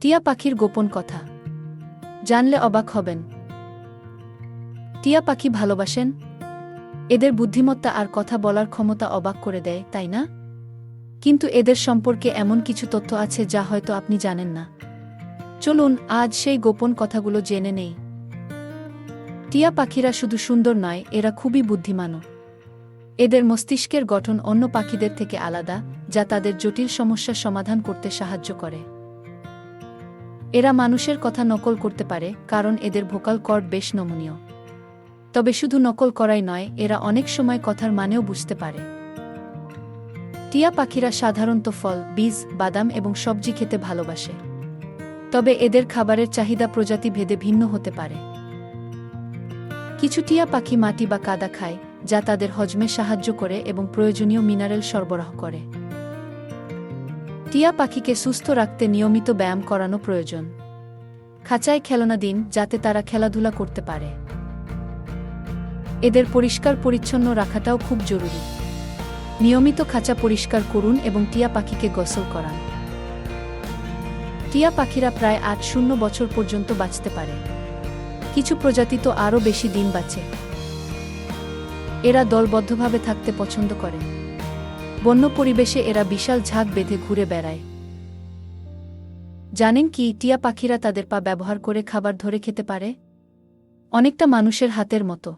টিয়া পাখির গোপন কথা। জানলে অবাক হবেন। টিয়া পাখি ভালোবাসেন? এদের বুদ্ধিমত্তা আর কথা বলার ক্ষমতা অবাক করে দেয়, তাই না? কিন্তু এদের সম্পর্কে এমন কিছু তথ্য আছে যা হয়তো আপনি জানেন না। চলুন, আজ সেই গোপন কথাগুলো জেনে নেই। টিয়া পাখিরা শুধু সুন্দর নয়, এরা খুবই বুদ্ধিমানও। এদের মস্তিষ্কের গঠন অন্য পাখিদের থেকে আলাদা, যা তাদের জটিল সমস্যার সমাধান করতে সাহায্য করে। এরা মানুষের কথা নকল করতে পারে, কারণ এদের ভোকাল কর্ড বেশ নমনীয়। তবে শুধু নকল করাই নয়, এরা অনেক সময় কথার মানেও বুঝতে পারে। টিয়া পাখিরা সাধারণত ফল, বীজ, বাদাম এবং সবজি খেতে ভালোবাসে। তবে এদের খাবারের চাহিদা প্রজাতি ভেদে ভিন্ন হতে পারে। কিছু টিয়া পাখি মাটি বা কাদা খায়, যা তাদের হজমে সাহায্য করে এবং প্রয়োজনীয় মিনারেল সরবরাহ করে। টিয়া পাখিকে সুস্থ রাখতে নিয়মিত ব্যায়াম করানো প্রয়োজন। খাঁচায় খেলনা দিন, যাতে তারা খেলাধুলা করতে পারে। এদের পরিষ্কার পরিচ্ছন্ন রাখাটাও খুব জরুরি। নিয়মিত খাঁচা পরিষ্কার করুন এবং টিয়া পাখিকে গোসল করান। টিয়া পাখিরা প্রায় আট শূন্য বছর পর্যন্ত বাঁচতে পারে। কিছু প্রজাতি তো আরও বেশি দিন বাঁচে। এরা দলবদ্ধভাবে থাকতে পছন্দ করে। বন্য পরিবেশে এরা বিশাল ঝাঁক বেঁধে ঘুরে বেড়ায়। জানেন কি টিয়া পাখিরা তাদের পা ব্যবহার করে খাবার ধরে খেতে পারে? অনেকটা মানুষের হাতের মতো।